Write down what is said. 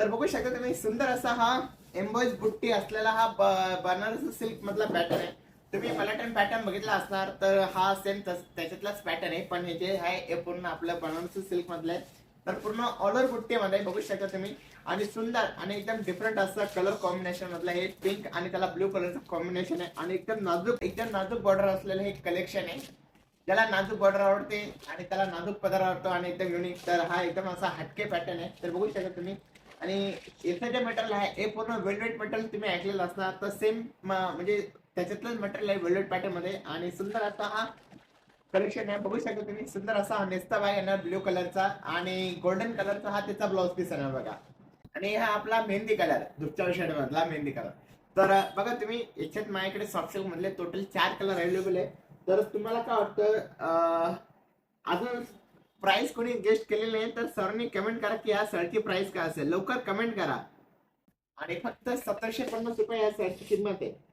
तर बघू शकता तुम्ही सुंदर असा हा एम्बॉइज बुट्टी असलेला हा बनारस बनारसी सिल्क मधला पॅटर्न आहे. तुम्ही पलटन पॅटर्न बघितला असणार तर हा सेम त्याच्यातलाच पॅटर्न आहे. पण हे जे आहे हे पूर्ण आपलं बनारसी सिल्क मधलं आहे. तर पूर्ण ऑलर बुट्टीमध्ये बघू शकता तुम्ही. आणि सुंदर आणि एकदम डिफरंट असं कलर कॉम्बिनेशन मधलं हे पिंक आणि त्याला ब्ल्यू कलरचं कॉम्बिनेशन आहे. आणि एकदम नाजूक एकदम नाजूक बॉर्डर असलेलं हे कलेक्शन आहे. ज्याला नाजूक बॉर्डर आवडते आणि त्याला नाजूक पदार आवडतो आणि एकदम युनिक तर हा एकदम असा हटके पॅटर्न आहे. तर बघू शकता तुम्ही आणि याचं जे मटेरियल आहे हे पूर्ण वेलवेट मटेरियल तुम्ही ऐकलेलं असणार. तर सेम म्हणजे त्याच्यातलंच मटेरियल आहे वेलवेट पॅटर्नमध्ये आणि सुंदर असा हा कलेक्शन आहे. बघू शकता तुम्ही सुंदर असा हा नेस्ता बाय येणार ब्ल्यू कलरचा आणि गोल्डन कलरचा हा त्याचा ब्लाउज पीस येणार बघा. आणि हा आपला मेहंदी कलर दुपच्या शेड मधला मेहंदी कलर तर बघा तुम्ही याच्यात माझ्याकडे सॉफ्टशॉप मधले टोटल चार कलर अवेलेबल आहे. तर तुम्हाला काय वाटतं अजून प्राइस कोणी गेस्ट केलेली नाही तर सरांनी कमेंट करा की या सरची प्राइस काय असेल. लवकर कमेंट करा. आणि फक्त सतराशे पन्नास रुपये या सरची किंमत आहे.